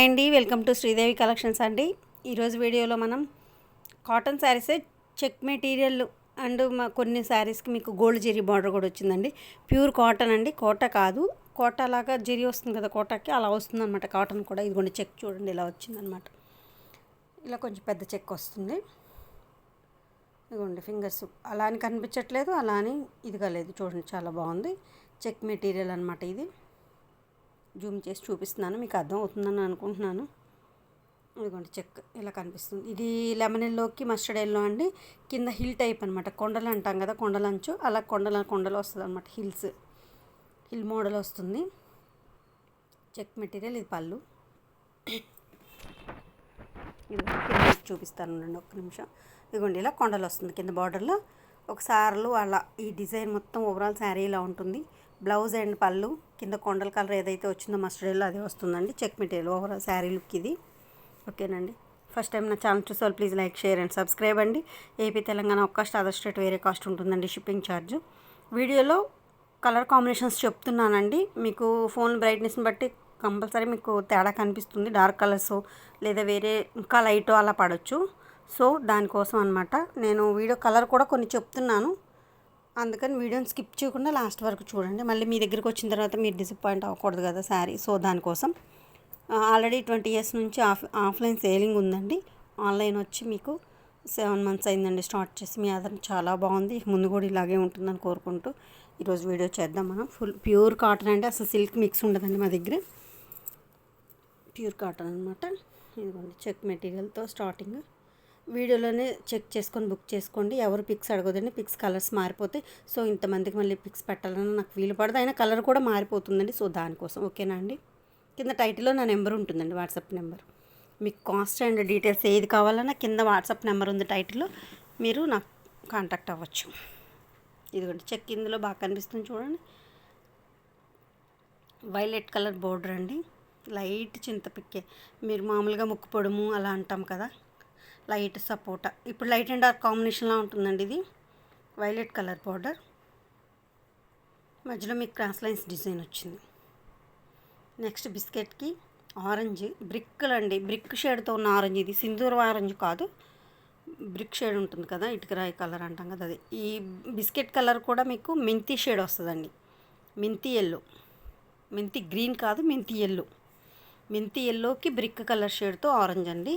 Hi అండి welcome to Sridevi collections అండి. ఈరోజు వీడియోలో మనం కాటన్ శారీసే చెక్ మెటీరియల్ అండ్ మా కొన్ని శారీస్కి మీకు గోల్డ్ జెరీ బార్డర్ కూడా వచ్చిందండి. ప్యూర్ కాటన్ అండి కోట కాదు. కోట లాగా జెరీ వస్తుంది కదా కోటకి అలా వస్తుంది అనమాట కాటన్ కూడా. ఇదిగోండి చెక్ చూడండి ఇలా వచ్చిందనమాట ఇలా కొంచెం పెద్ద చెక్ వస్తుంది. ఇదిగోండి ఫింగర్స్. అలా అని కనిపించట్లేదు అలా అని ఇదిగా లేదు చూడండి చాలా బాగుంది. చెక్ మెటీరియల్ అనమాట ఇది. జూమ్ చేసి చూపిస్తున్నాను మీకు అర్థం అవుతుందని అనుకుంటున్నాను. ఇదిగోండి చెక్ ఇలా కనిపిస్తుంది. ఇది లెమన్ ఎల్లోకి మస్టర్డ్ ఎల్లో అండి. కింద హిల్ టైప్ అనమాట కొండలు అంటాం కదా కొండలంచు అలా కొండల కొండలు వస్తుంది అనమాట హిల్స్. హిల్ మోడల్ వస్తుంది. చెక్ మెటీరియల్ ఇది పళ్ళు. ఇది చూపిస్తాను అండి ఒక్క నిమిషం. ఇదిగోండి ఇలా కొండలు వస్తుంది కింద బార్డర్లో ఒక సార్లు అలా ఈ డిజైన్ మొత్తం ఓవరాల్ శారీ ఇలా ఉంటుంది. బ్లౌజ్ అండ్ పళ్ళు కింద కొండల కలర్ ఏదైతే వచ్చిందో మస్టర్డ్ ఎల్లో అదే వస్తుందండి. Check material overall sari look ఇది. ఓకేనండి. ఫస్ట్ టైం నా ఛానల్ చూసే please like share and subscribe అండి. ఏపీ తెలంగాణ ఒక కాస్ట్ అదర్ స్టేట్ వేరే కాస్ట్ ఉంటుందండి షిప్పింగ్ ఛార్జ్ వీడియోలో కలర్ కాంబినేషన్స్ చెప్తున్నానండి. మీకు ఫోన్ బ్రైట్నెస్ని బట్టి కంపల్సరీ మీకు తేడా కనిపిస్తుంది. డార్క్ కలర్స్ లేదా వేరే ఇంకా లైట్ అలా పడవచ్చు సో దానికోసం అనమాట నేను వీడియో కలర్ కూడా కొన్ని చెప్తున్నాను. అందుకని వీడియోని స్కిప్ చేయకుండా లాస్ట్ వరకు చూడండి. మళ్ళీ మీ దగ్గరికి వచ్చిన తర్వాత మీరు డిసప్పాయింట్ అవ్వకూడదు కదా శారీ. సో దానికోసం ఆల్రెడీ ట్వంటీ ఇయర్స్ నుంచి ఆఫ్ ఆఫ్లైన్ సేలింగ్ ఉందండి. ఆన్లైన్ వచ్చి మీకు సెవెన్ మంత్స్ అయిందండి స్టార్ట్ చేసి. మీ అదన చాలా బాగుంది. ముందు కూడా ఇలాగే ఉంటుందని కోరుకుంటూ ఈరోజు వీడియో చేద్దాం మనం. ఫుల్ ప్యూర్ కాటన్ అంటే అసలు సిల్క్ మిక్స్ ఉండదండి మా దగ్గర. ప్యూర్ కాటన్ అనమాట ఇదిగోండి చెక్ మెటీరియల్తో స్టార్టింగ్. వీడియోలోనే చెక్ చేసుకొని బుక్ చేసుకోండి. ఎవరు పిక్స్ అడగదండి పిక్స్ కలర్స్ మారిపోతాయి సో ఇంతమందికి మళ్ళీ పిక్స్ పెట్టాలని నాకు వీలు పడదు. అయినా కలర్ కూడా మారిపోతుందండి. సో దానికోసం ఓకేనా అండి? కింద టైటిల్లో నా నెంబర్ ఉంటుందండి వాట్సాప్ నెంబర్. మీకు కాస్ట్ అండ్ డీటెయిల్స్ ఏది కావాలన్నా కింద వాట్సాప్ నెంబర్ ఉంది టైటిల్లో మీరు నాకు కాంటాక్ట్ అవ్వచ్చు. ఇదిగోండి చెక్ ఇందులో బాగా కనిపిస్తుంది చూడండి. వైలెట్ కలర్ బోర్డర్ అండి. లైట్ చింతపిక్కే. మీరు మామూలుగా ముక్కు పొడుము అలా అంటాం కదా. లైట్ సపోటా. ఇప్పుడు లైట్ అండ్ డార్క్ కాంబినేషన్లో ఉంటుందండి ఇది. Violet colour border. మధ్యలో మీకు క్రాస్ లైన్స్ డిజైన్ వచ్చింది. నెక్స్ట్ బిస్కెట్కి ఆరెంజ్ బ్రిక్లు అండి. బ్రిక్ షేడ్తో ఉన్న ఆరెంజ్ ఇది. సింధూర ఆరెంజ్ కాదు. బ్రిక్ షేడ్ ఉంటుంది కదా ఇటుకరాయి కలర్ అంటాం కదా అది. ఈ బిస్కెట్ కలర్ కూడా మీకు మెంతి షేడ్ వస్తుందండి. మెంతి ఎల్లో. మెంతి గ్రీన్ కాదు మెంతి ఎల్లో. మెంతి ఎల్లోకి బ్రిక్ కలర్ షేడ్తో ఆరెంజ్ అండి.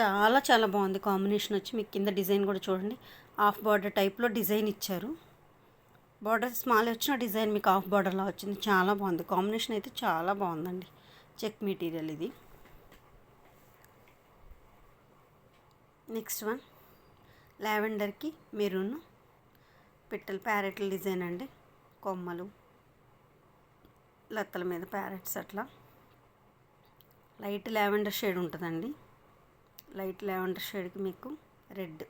చాలా చాలా బాగుంది కాంబినేషన్ వచ్చి. మీకు కింద డిజైన్ కూడా చూడండి. హాఫ్ బార్డర్ టైప్లో డిజైన్ ఇచ్చారు. బార్డర్ స్మాల్ వచ్చిన డిజైన్ మీకు హాఫ్ బార్డర్లా వచ్చింది. చాలా బాగుంది. కాంబినేషన్ అయితే చాలా బాగుందండి. చెక్ మెటీరియల్ ఇది. Next one. లావెండర్కి మెరూన్ పిట్టలు ప్యారెట్ల డిజైన్ అండి. కొమ్మలు లత్తల మీద ప్యారెట్స్ అట్లా. లైట్ లావెండర్ షేడ్ ఉంటుందండి. లైట్ లెవెండర్ షేడ్కి మీకు రెడ్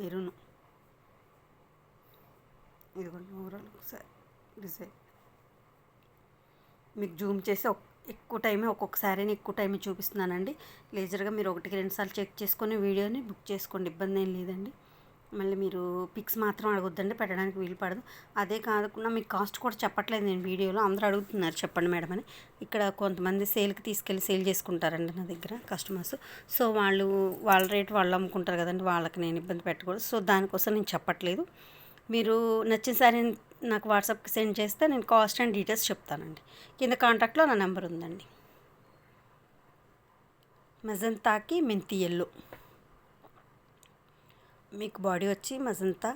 మెరూన్. ఇదిగోండి ఓవరాల్ ఒకసారి డిజైన్. మీకు జూమ్ చేసి ఎక్కువ టైమే ఒక్కొక్కసారి ఎక్కువ టైమే చూపిస్తున్నానండి. లేజర్గా మీరు ఒకటికి రెండుసార్లు చెక్ చేసుకొని వీడియోని బుక్ చేసుకోండి. ఇబ్బంది ఏం లేదండి. మళ్ళీ మీరు పిక్స్ మాత్రం అడగొద్దండి పెట్టడానికి వీలు పడదు. అదే కాకుండా మీకు కాస్ట్ కూడా చెప్పట్లేదు నేను వీడియోలో అందరూ అడుగుతున్నారు చెప్పండి మేడం అని. ఇక్కడ కొంతమంది సేల్కి తీసుకెళ్ళి సేల్ చేసుకుంటారండి నా దగ్గర కస్టమర్స్. సో వాళ్ళు వాళ్ళ రేట్ వాళ్ళు అమ్ముకుంటారు కదండి వాళ్ళకి నేను ఇబ్బంది పెట్టకూడదు. సో దానికోసం నేను చెప్పట్లేదు. మీరు నచ్చిన సారీ నాకు వాట్సాప్కి సెండ్ చేస్తే నేను కాస్ట్ అండ్ డీటెయిల్స్ చెప్తానండి. కింద కాంటాక్ట్లో నా నెంబర్ ఉందండి. మజంతాకి మెంతి ఎల్లు. మీకు బాడీ వచ్చి మజంతా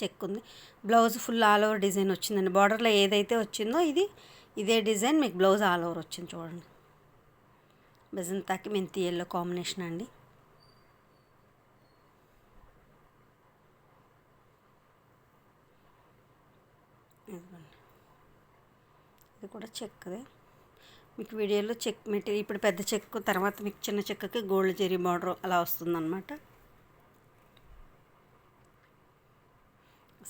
చెక్ ఉంది. Blouse full all over design వచ్చిందండి. బార్డర్లో ఏదైతే వచ్చిందో ఇది ఇదే డిజైన్ మీకు బ్లౌజ్ ఆల్ ఓవర్ వచ్చింది చూడండి. మజంతాకి మెంతి ఎల్లో కాంబినేషన్ అండి. ఇది కూడా చెక్కదే. మీకు వీడియోలో చెక్ మెటీరియల్ ఇప్పుడు పెద్ద చెక్ తర్వాత మీకు చిన్న చెక్కకి గోల్డ్ జెరీ బార్డర్ అలా వస్తుందన్నమాట.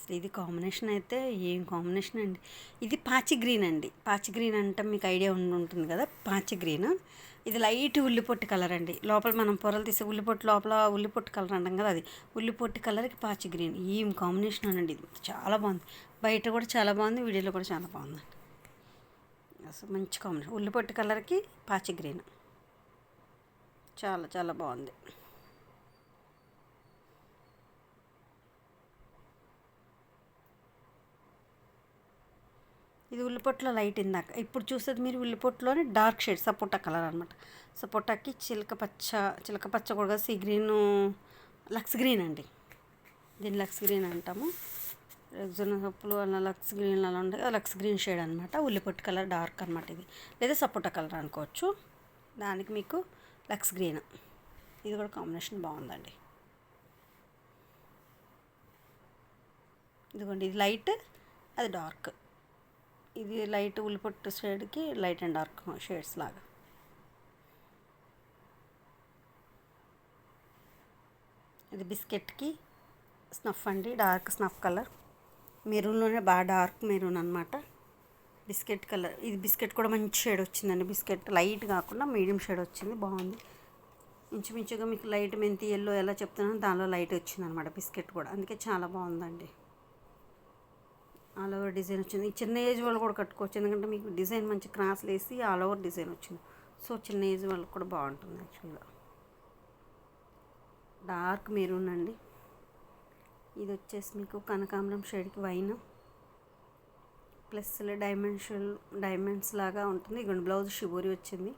అసలు ఇది కాంబినేషన్ అయితే ఏం కాంబినేషన్ అండి? ఇది పాచి గ్రీన్ అండి. పాచి గ్రీన్ అంటే మీకు ఐడియా ఉంటుంది కదా? పాచి గ్రీన్. ఇది లైట్ ఉల్లిపొట్టు కలర్ అండి. లోపల మనం పొరలు తీసి ఉల్లిపొట్టు లోపల ఉల్లిపొట్టు కలర్ అంటాం కదా అది. ఉల్లిపొట్టు కలర్కి పాచి గ్రీన్. ఏం కాంబినేషన్ అండి ఇది. చాలా బాగుంది. బయట కూడా చాలా బాగుంది. వీడియోలో కూడా చాలా బాగుందండి అసలు మంచి కాంబినేషన్. ఉల్లిపొట్టు కలర్కి పాచి గ్రీన్. చాలా చాలా బాగుంది. ఇది ఉల్లిపొట్టులో లైట్ ఇందాక. ఇప్పుడు చూసేది మీరు ఉల్లిపొట్టులోనే డార్క్ షేడ్ సపోటా కలర్ అనమాట సపోటాకి చిలక పచ్చ చిలక పచ్చ కూడా సీ గ్రీన్ లక్స్ గ్రీన్ అండి. దీన్ని లక్స్ గ్రీన్ అంటాము. రెగ్జన్ సప్పులు అలా లక్స్ గ్రీన్ అలా ఉంటాయి లక్స్ గ్రీన్ షేడ్ అనమాట ఉల్లిపొట్టు కలర్ డార్క్ అనమాట ఇది. లేదా సపోటా కలర్ అనుకోవచ్చు. దానికి మీకు లక్స్ గ్రీన్. ఇది కూడా కాంబినేషన్ బాగుందండి. ఇదిగోండి ఇది లైట్ అది డార్క్. ఇది లైట్ ఉల్లిపొట్టు షేడ్కి లైట్ అండ్ డార్క్ షేడ్స్ లాగా. ఇది బిస్కెట్కి స్నఫ్ అండి డార్క్ స్నఫ్ కలర్. మెరూన్లోనే బాగా డార్క్ మెరూన్ అనమాట బిస్కెట్ కలర్ ఇది బిస్కెట్ కూడా మంచి షేడ్ వచ్చిందండి బిస్కెట్. లైట్ కాకుండా మీడియం షేడ్ వచ్చింది బాగుంది. ఇంచుమించుగా మీకు లైట్ మెంతి ఎల్లో ఎలా చెప్తున్నాను దానిలో లైట్ వచ్చిందనమాట బిస్కెట్ కూడా. అందుకే చాలా బాగుందండి. ఆల్ ఓవర్ డిజైన్ వచ్చింది. చిన్న ఏజ్ వాళ్ళు కూడా కట్టుకోవచ్చు. ఎందుకంటే మీకు డిజైన్ మంచి క్రాస్లు వేసి ఆల్ ఓవర్ డిజైన్ వచ్చింది. సో చిన్న ఏజ్ వాళ్ళకి కూడా బాగుంటుంది యాక్చువల్గా. డార్క్ మెరూన్ అండి. ఇది వచ్చేసి మీకు కనకాంబరం షేడ్కి వైన్. ప్లస్ డైమెన్షన్ డైమండ్స్ లాగా ఉంటుంది. ఇక బ్లౌజ్ షిబోరి వచ్చింది.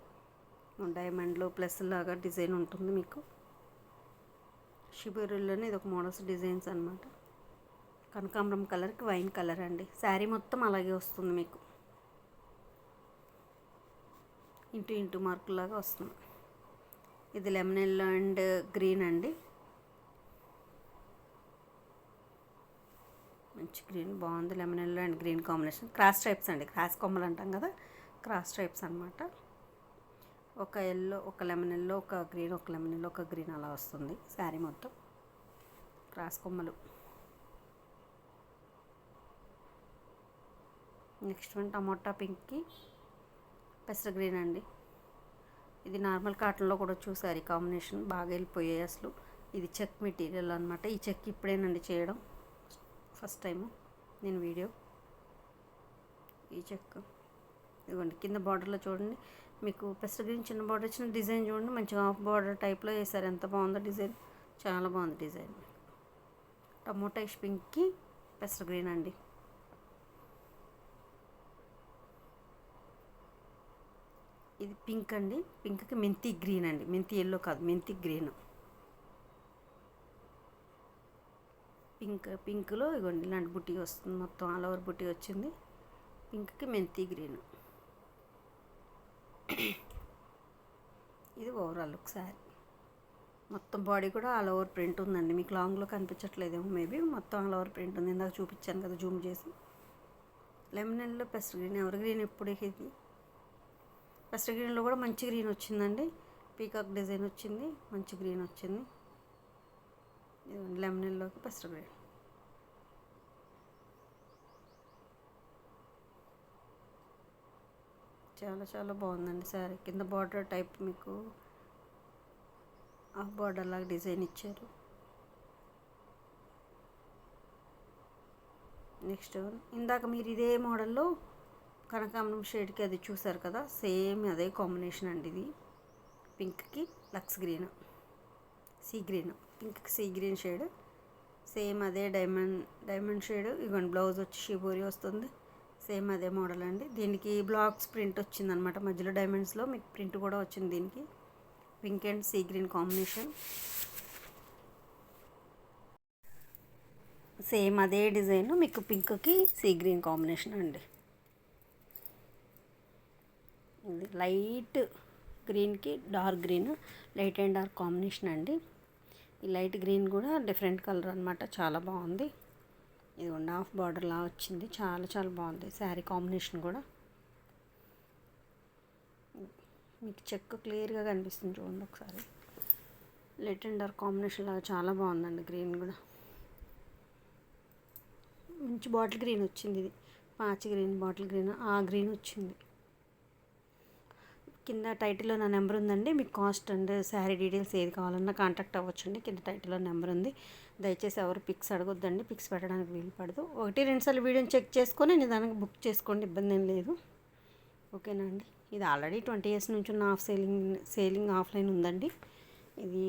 డైమండ్లో ప్లస్ లాగా డిజైన్ ఉంటుంది మీకు. షిబోరిలోనే ఇది ఒక మోడల్స్ డిజైన్స్ అనమాట కనకాంబరం కలర్కి వైన్ కలర్ అండి. శారీ మొత్తం అలాగే వస్తుంది మీకు. ఇంటూ ఇంటూ మార్కులాగా వస్తుంది. ఇది లెమన్ ఎల్లో అండ్ గ్రీన్ అండి. మంచి గ్రీన్ బాగుంది lemon yellow and green combination. Cross types అండి. క్రాస్ కొమ్మలు అంటాం కదా క్రాస్ టైప్స్ అనమాట ఒక ఎల్లో ఒక లెమన్ ఎల్లో ఒక గ్రీన్ ఒక లెమన్ ఎల్లో ఒక గ్రీన్ అలా వస్తుంది శారీ మొత్తం. క్రాస్ కొమ్మలు. నెక్స్ట్ వన్ టమోటా పింక్కి పెసర గ్రీన్ అండి. ఇది నార్మల్ కాటన్లో కూడా చూసారు ఈ కాంబినేషన్. బాగా వెళ్ళిపోయాయి అసలు. ఇది చెక్ మెటీరియల్ అనమాట ఈ చెక్ ఇప్పుడేనండి చేయడం. ఫస్ట్ టైము నేను వీడియో. ఈ చెక్. ఇదిగోండి కింద బార్డర్లో చూడండి. మీకు పెసర గ్రీన్ చిన్న బార్డర్ వచ్చిన డిజైన్ చూడండి. మంచిగా హాఫ్ బార్డర్ టైప్లో వేసారు ఎంత బాగుందో డిజైన్. చాలా బాగుంది డిజైన్. టమోటా ఇష్ పింక్కి పెసర గ్రీన్ అండి. ఇది పింక్ అండి. పింక్కి మెంతి గ్రీన్ అండి. మెంతి ఎల్లో కాదు. మెంతి గ్రీన్. పింక్ పింక్లో ఇగోండి ఇలాంటి బుట్టి వస్తుంది. మొత్తం ఆల్ ఓవర్ బుట్టి వచ్చింది. పింక్కి మెంతి గ్రీన్. ఇది ఓవరాల్ లుక్ శారీ మొత్తం బాడీ కూడా ఆల్ ఓవర్ ప్రింట్ ఉందండి. మీకు లాంగ్లో కనిపించట్లేదేమో మేబీ మొత్తం ఆల్ ఓవర్ ప్రింట్ ఉంది. ఇందాక చూపించాను కదా జూమ్ చేసి. లెమన్ ఎల్లో పెస్ట్ గ్రీన్. ఎవరి గ్రీన్ ఎప్పుడు ఇది? పెస్ట్ గ్రీన్లో కూడా మంచి గ్రీన్ వచ్చిందండి. పీకాక్ డిజైన్ వచ్చింది మంచి గ్రీన్ వచ్చింది. లెమనెల్లోకి ఎల్లోకి గ్రీన్. చాలా చాలా బాగుందండి సారీ కింద బార్డర్ టైప్ మీకు హాఫ్ బార్డర్ లాగా డిజైన్ ఇచ్చారు. నెక్స్ట్ ఇందాక మీరు ఇదే మోడల్లో కనకాంబరం షేడ్కి అది చూసారు కదా? సేమ్ అదే కాంబినేషన్ అండి ఇది. పింక్కి లక్స్ గ్రీన్ సీ గ్రీన్. పింక్కి సీ గ్రీన్ షేడ్. సేమ్ అదే డైమండ్ డైమండ్ షేడ్. ఇవ్వండి బ్లౌజ్ వచ్చి షిబోరి వస్తుంది. సేమ్ అదే మోడల్ అండి. దీనికి బ్లాక్స్ ప్రింట్ వచ్చిందనమాట మధ్యలో డైమండ్స్లో. మీకు ప్రింట్ కూడా వచ్చింది దీనికి. Pink and sea green combination. Same అదే డిజైన్. మీకు పింక్కి సీ గ్రీన్ కాంబినేషన్ అండి. లైట్ గ్రీన్కి dark green light and dark combination అండి. ఈ లైట్ గ్రీన్ కూడా డిఫరెంట్ కలర్ అనమాట చాలా బాగుంది. ఇది హాఫ్ బార్డర్లా వచ్చింది. చాలా చాలా బాగుంది. శారీ కాంబినేషన్ కూడా. మీకు చెక్ క్లియర్గా కనిపిస్తుంది చూడండి ఒకసారి. లైట్ అండ్ డార్క్ కాంబినేషన్ లాగా చాలా బాగుందండి గ్రీన్ కూడా. మంచి బాటిల్ గ్రీన్ వచ్చింది ఇది. పాచి గ్రీన్ బాటిల్ గ్రీన్ ఆ గ్రీన్ వచ్చింది. కింద టైటిల్లో నా నెంబర్ ఉందండి. మీకు కాస్ట్ అండ్ శారీ డీటెయిల్స్ ఏది కావాలన్నా కాంటాక్ట్ అవ్వచ్చండి. కింద టైటిల్లో నెంబర్ ఉంది. దయచేసి ఎవరు పిక్స్ అడగొద్దండి. పిక్స్ పెట్టడానికి వీలు పడదు. ఒకటి రెండుసార్లు వీడియోని చెక్ చేసుకొని నేను దానికి బుక్ చేసుకోండి. ఇబ్బంది ఏం లేదు. ఓకేనా అండి? ఇది ఆల్రెడీ ట్వంటీ ఇయర్స్ నుంచి ఉన్న ఆఫ్ సేలింగ్ సేలింగ్ ఆఫ్లైన్ ఉందండి. ఇది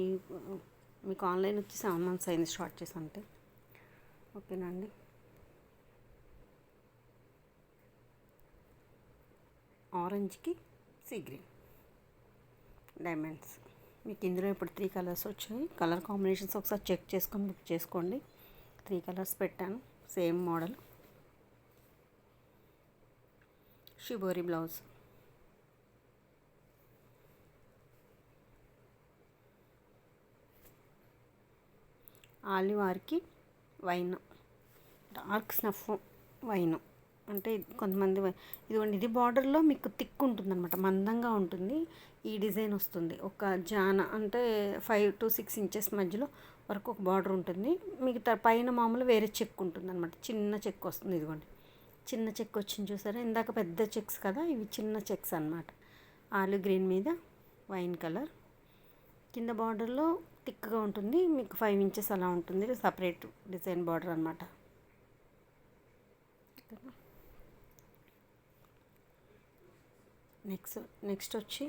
మీకు ఆన్లైన్ వచ్చి సెవెన్ మంత్స్ అయింది స్టార్ట్ చేసి అంటే ఓకేనా అండి? ఆరెంజ్కి సీ గ్రీన్ డైమండ్స్. మీకు ఇందులో ఇప్పుడు త్రీ కలర్స్ వచ్చాయి. కలర్ కాంబినేషన్స్ ఒకసారి చెక్ చేసుకొని బుక్ చేసుకోండి. త్రీ కలర్స్ పెట్టాను. Same model shibori blouse olive ఆర్కి వైన్. Dark snuff wine. అంటే కొంతమంది ఇదిగోండి ఇది బార్డర్లో మీకు థిక్ ఉంటుంది అనమాట మందంగా ఉంటుంది ఈ డిజైన్ వస్తుంది. ఒక జాన అంటే ఫైవ్ టు సిక్స్ ఇంచెస్ మధ్యలో వరకు ఒక బార్డర్ ఉంటుంది. మిగతా పైన మామూలు వేరే చెక్ ఉంటుంది అనమాట చిన్న చెక్ వస్తుంది ఇదిగోండి. చిన్న చెక్ వచ్చింది చూసారా? ఇందాక పెద్ద చెక్స్ కదా ఇవి చిన్న చెక్స్ అనమాట ఆలు గ్రీన్ మీద వైన్ కలర్. కింద బార్డర్లో థిక్గా ఉంటుంది మీకు ఫైవ్ ఇంచెస్ అలా ఉంటుంది సపరేట్ డిజైన్ బార్డర్ అనమాట నెక్స్ట్ నెక్స్ట్ వచ్చి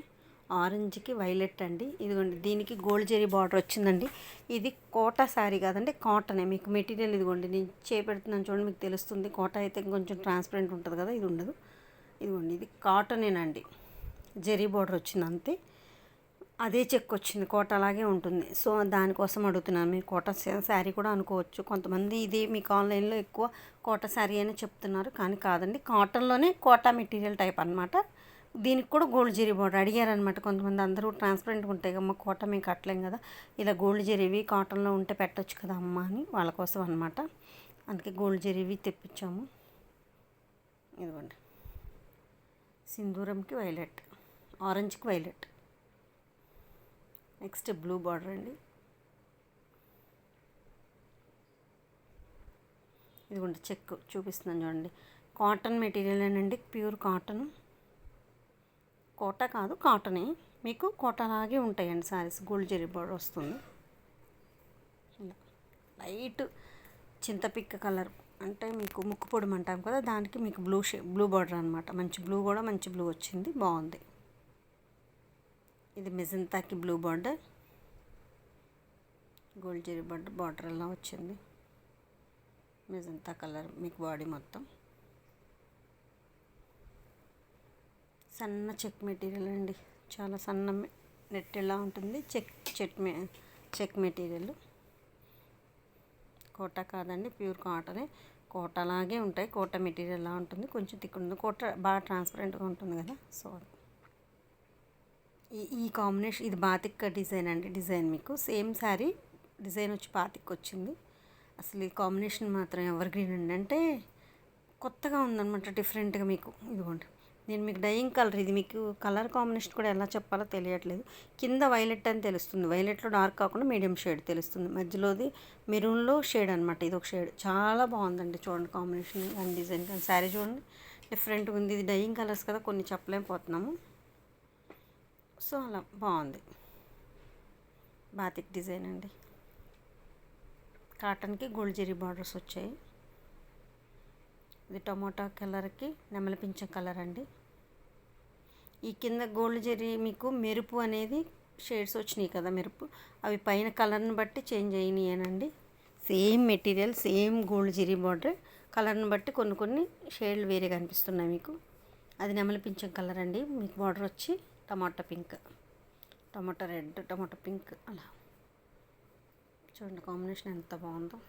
ఆరెంజ్కి వైలెట్ అండి. ఇదిగోండి దీనికి గోల్డ్ జెరీ బార్డర్ వచ్చిందండి. ఇది కోటా శారీ కాదండి కాటనే. మీకు మెటీరియల్ ఇదిగోండి నేను చేపెడుతున్నాను చూడండి మీకు తెలుస్తుంది. కోట అయితే కొంచెం ట్రాన్స్పరెంట్ ఉంటుంది కదా ఇది ఉండదు. ఇదిగోండి ఇది కాటనేనండి. జెరీ బార్డర్ వచ్చింది అంతే అదే చెక్ వచ్చింది కోట అలాగే ఉంటుంది. సో దానికోసం అడుగుతున్నాను. మీరు కోట శారీ కూడా అనుకోవచ్చు. కొంతమంది ఇది మీకు ఆన్లైన్లో ఎక్కువ కోట శారీ అని చెప్తున్నారు కానీ కాదండి. కాటన్లోనే కోటా మెటీరియల్ టైప్ అనమాట దీనికి కూడా గోల్డ్ జెరీ బార్డర్ అడిగారనమాట కొంతమంది. అందరూ ట్రాన్స్పరెంట్గా ఉంటాయి అమ్మ కోట మేము కట్టలేం కదా. ఇలా గోల్డ్ జెరీవి కాటన్లో ఉంటే పెట్టచ్చు కదా అమ్మ అని వాళ్ళ కోసం అనమాట అందుకే గోల్డ్ జెరీవి తెప్పించాము. ఇదిగోండి. సింధూరంకి వైలెట్ ఆరెంజ్కి వైలెట్. నెక్స్ట్ బ్లూ బార్డర్ అండి. ఇదిగోండి చెక్ చూపిస్తున్నాను చూడండి. కాటన్ మెటీరియల్ అండి ప్యూర్ కాటన్. కోట కాదు కాటనే. మీకు కోటలాగే ఉంటాయండి శారీస్. గోల్డ్ జరీ బోర్డర్ వస్తుంది. లైట్ చింతపిక్క కలర్. అంటే మీకు ముక్కు పొడి అంటాం కదా దానికి మీకు బ్లూ షే బ్లూ బార్డర్ అనమాట మంచి బ్లూ కూడా మంచి బ్లూ వచ్చింది బాగుంది. ఇది మెజంతాకి blue border. Gold zari border border ఎలా వచ్చింది. మెజంతా కలర్ మీకు బాడీ మొత్తం. సన్న చెక్ మెటీరియల్ అండి. చాలా సన్న నెట్ ఎలా ఉంటుంది? చెక్ చెట్ చెక్ మెటీరియల్. కోట కాదండి ప్యూర్ కాటనే. కోట లాగే ఉంటాయి. కోట మెటీరియల్ ఎలా ఉంటుంది? కొంచెం తిక్కుంది కోట బాగా ట్రాన్స్పరెంట్గా ఉంటుంది కదా? సో ఈ ఈ కాంబినేషన్ ఇది బాతిక్ డిజైన్ అండి డిజైన్ మీకు. సేమ్ శారీ డిజైన్ వచ్చి బాతిక్ వచ్చింది అసలు ఈ కాంబినేషన్ మాత్రం ఎవర్ గ్రీన్ అండి. అంటే కొత్తగా ఉందన్నమాట డిఫరెంట్గా మీకు. ఇదిగోండి. నేను మీకు డైయింగ్ కలర్ ఇది మీకు కలర్ కాంబినేషన్ కూడా ఎలా చెప్పాలో తెలియట్లేదు. కింద వైలెట్ అని తెలుస్తుంది. వైలెట్లో డార్క్ కాకుండా మీడియం షేడ్ తెలుస్తుంది. మధ్యలోది మెరూన్లో షేడ్ అనమాట ఇది ఒక షేడ్. చాలా బాగుందండి చూడండి కాంబినేషన్ అండ్ డిజైన్. కానీ శారీ చూడండి డిఫరెంట్గా ఉంది. ఇది డైయింగ్ కలర్స్ కదా కొన్ని చెప్పలేకపోతున్నాము. సో అలా బాగుంది. బాతిక్ డిజైన్ అండి. కాటన్కి గోల్డ్ జెరీ బార్డర్స్ వచ్చాయి. ఇది టమోటా కలర్కి నెమలిపించే కలర్ అండి. ఈ కింద గోల్డ్ జరీ మీకు మెరుపు అనేది షేడ్స్ వచ్చినాయి కదా మెరుపు. అవి పైన కలర్ని బట్టి change అయినాయనండి. Same material same gold zari border. కలర్ని బట్టి కొన్ని కొన్ని షేడ్లు వేరే కనిపిస్తున్నాయి మీకు. అది నెమలి పింఛం కలర్ అండి. మీకు బార్డర్ వచ్చి tomato pink. Tomato red tomato pink అలా. చూడండి కాంబినేషన్ ఎంత బాగుందో.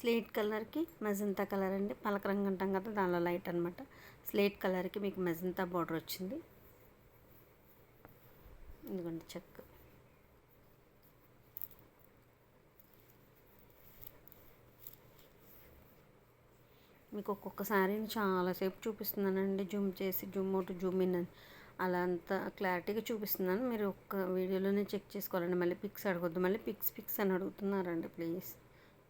స్లేట్ కలర్కి మెజంతా కలర్ అండి. పలక రంగు అంటాం కదా దానిలో లైట్ అనమాట స్లేట్ కలర్కి మీకు మెజంతా బార్డర్ వచ్చింది. ఎందుకంటే చెక్. మీకు ఒక్కొక్క శారీని చాలాసేపు చూపిస్తున్నానండి. జూమ్ చేసి జూమ్ అవుట్ జూమ్ ఇన్ అని. అలా అంత క్లారిటీగా చూపిస్తున్నాను. మీరు ఒక్క వీడియోలోనే చెక్ చేసుకోవాలండి. మళ్ళీ పిక్స్ అడగొద్దు. మళ్ళీ పిక్స్ పిక్స్ అని అడుగుతున్నారండి ప్లీజ్.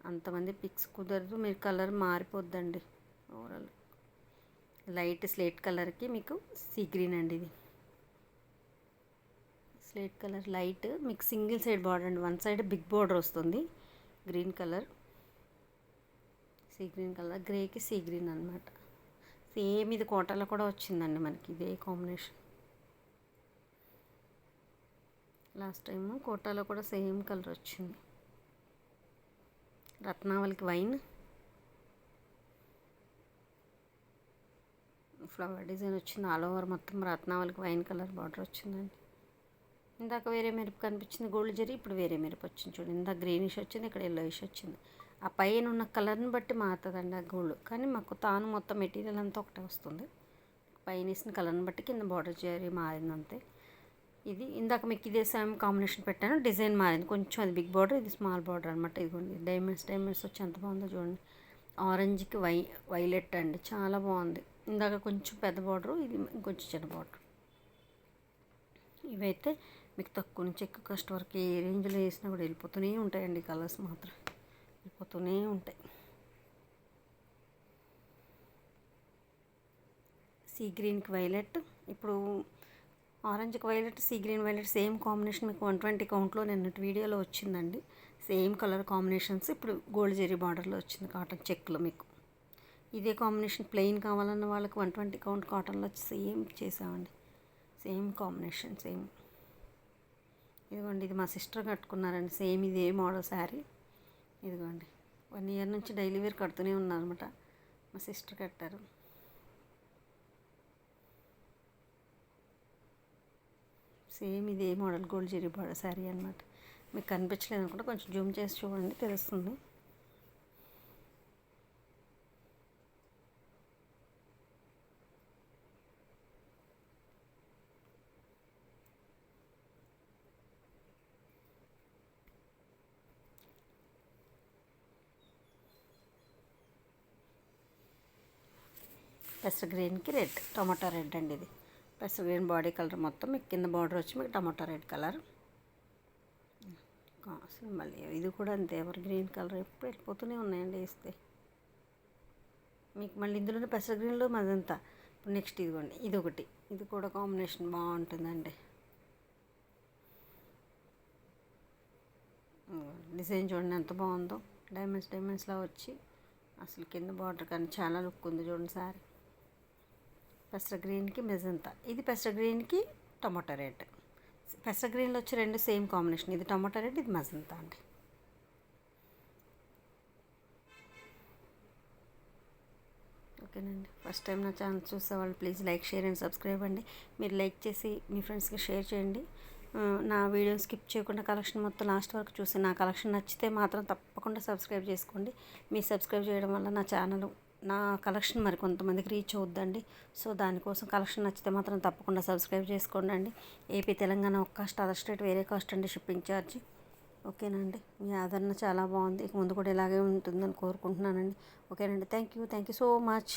అంతమంది పిక్స్ కుదరదు. మీరు కలర్ మారిపోద్దండి ఓవరాల్ లైట్ స్లేట్ కలర్కి మీకు సీ గ్రీన్ అండి ఇది. స్లేట్ కలర్ లైట్ మీకు సింగిల్ సైడ్ బార్డర్ అండి. వన్ సైడ్ బిగ్ బార్డర్ వస్తుంది. Green colour. Sea green colour. గ్రేకి sea green అనమాట సేమ్ ఇది కోటలో కూడా వచ్చిందండి మనకి. ఇదే కాంబినేషన్ లాస్ట్ టైం కోటాలో కూడా సేమ్ కలర్ వచ్చింది. రత్నావళికి వైన్. ఫ్లవర్ డిజైన్ వచ్చింది. ఆల్ ఓవర్ మొత్తం రత్నావళికి వైన్ కలర్ బార్డర్ వచ్చిందండి. ఇందాక వేరే మెరుపు కనిపించింది. గోల్డ్ జరీ ఇప్పుడు వేరే మెరుపు వచ్చింది చూడండి. ఇందాక గ్రీనిష్ వచ్చింది ఇక్కడ ఎల్లోయిష్ వచ్చింది. ఆ పైన ఉన్న కలర్ని బట్టి మారుతుందండి ఆ గోల్డ్. కానీ మాకు తాను మొత్తం మెటీరియల్ అంతా ఒకటే వస్తుంది. పైన వేసిన కలర్ని బట్టి కింద బార్డర్ జరీ మారింది అంతే ఇది ఇందాక మీకు ఇదే సేమ్ కాంబినేషన్ పెట్టాను. డిజైన్ మారింది. కొంచెం అది బిగ్ బార్డర్ ఇది స్మాల్ బార్డర్ అనమాట ఇదిగోండి డైమండ్స్ డైమండ్స్ వచ్చి ఎంత బాగుందో చూడండి. ఆరెంజ్కి వై వైలెట్ అండి. చాలా బాగుంది. ఇందాక కొంచెం పెద్ద బార్డరు ఇది కొంచెం చిన్న బార్డర్ ఇవైతే మీకు తక్కువ నుంచి ఎక్కువ కష్ట వరకు ఏ రేంజ్లో వేసినా కూడా వెళ్ళిపోతూనే ఉంటాయండి కలర్స్ మాత్రం. వెళ్ళిపోతూనే ఉంటాయి. సీ గ్రీన్కి వైలెట్ ఇప్పుడు ఆరెంజ్కి violet sea green violet same combination మీకు వన్ ట్వంటీ కౌంట్లో నిన్నటి వీడియోలో వచ్చిందండి. సేమ్ కలర్ కాంబినేషన్స్ ఇప్పుడు గోల్డ్ జెరీ బార్డర్లో వచ్చింది కాటన్ చెక్లో మీకు. ఇదే కాంబినేషన్ ప్లెయిన్ కావాలన్న వాళ్ళకి వన్ ట్వంటీ కౌంట్ కాటన్లో సేమ్ చేసామండి. Same combination same. ఇదిగోండి ఇది మా సిస్టర్ కట్టుకున్నారండి. సేమ్ ఇదే మోడల్ శారీ. ఇదిగోండి వన్ ఇయర్ నుంచి డైలీ వేర్ కడుతూనే ఉన్నారనమాట మా సిస్టర్ కట్టారు. సేమ్ ఇదే model gold zari border sari అనమాట మీకు కనిపించలేదు అనుకుంటే కొంచెం జూమ్ చేసి చూడండి తెలుస్తుంది. పెసర గ్రీన్కి రెడ్ టమాటా రెడ్ అండి ఇది. పెసర గ్రీన్ బాడీ కలర్ మొత్తం మీకు కింద బార్డర్ వచ్చి మీకు టమాటా రెడ్ కలర్ అసలు మళ్ళీ ఇది కూడా అంతే ఎవరు గ్రీన్ కలర్ ఎప్పుడు వెళ్ళిపోతూనే ఉన్నాయండి వేస్తే. మీకు మళ్ళీ ఇందులోనే పెసర గ్రీన్లో మదంతా. ఇప్పుడు నెక్స్ట్ ఇదిగోండి ఇది ఒకటి ఇది కూడా కాంబినేషన్ బాగుంటుందండి. డిజైన్ చూడండి ఎంత బాగుందో. డైమండ్స్ డైమండ్స్లా వచ్చి అసలు కింద బార్డర్ కానీ చాలా లుక్ ఉంది చూడండి సారీ. పెసర గ్రీన్కి మెజంతా. ఇది పెసర గ్రీన్కి టొమాటో రెడ్ పెసర గ్రీన్లో వచ్చి రెండు సేమ్ కాంబినేషన్. ఇది టమాటా రెడ్ ఇది మజంతా అండి. ఓకేనండి. ఫస్ట్ టైం నా ఛానల్ చూసే వాళ్ళు please like share and subscribe అండి. మీరు లైక్ చేసి మీ ఫ్రెండ్స్కి షేర్ చేయండి. నా వీడియో స్కిప్ చేయకుండా కలెక్షన్ మొత్తం లాస్ట్ వరకు చూసి నా కలెక్షన్ నచ్చితే మాత్రం తప్పకుండా సబ్స్క్రైబ్ చేసుకోండి. మీరు సబ్స్క్రైబ్ చేయడం వల్ల నా ఛానల్ నా కలెక్షన్ మరి కొంతమందికి రీచ్ అవుద్దండి. సో దానికోసం కలెక్షన్ నచ్చితే మాత్రం తప్పకుండా సబ్స్క్రైబ్ చేసుకోండి అండి. ఏపీ తెలంగాణ ఒక కాస్ట్ అదర్ స్టేట్ వేరే కాస్ట్ అండి షిప్పింగ్ ఛార్జ్. ఓకేనండి మీ ఆదరణ చాలా బాగుంది. ఇక ముందు కూడా ఇలాగే ఉంటుందని కోరుకుంటున్నానండి. ఓకేనండి. Thank you. Thank you so much.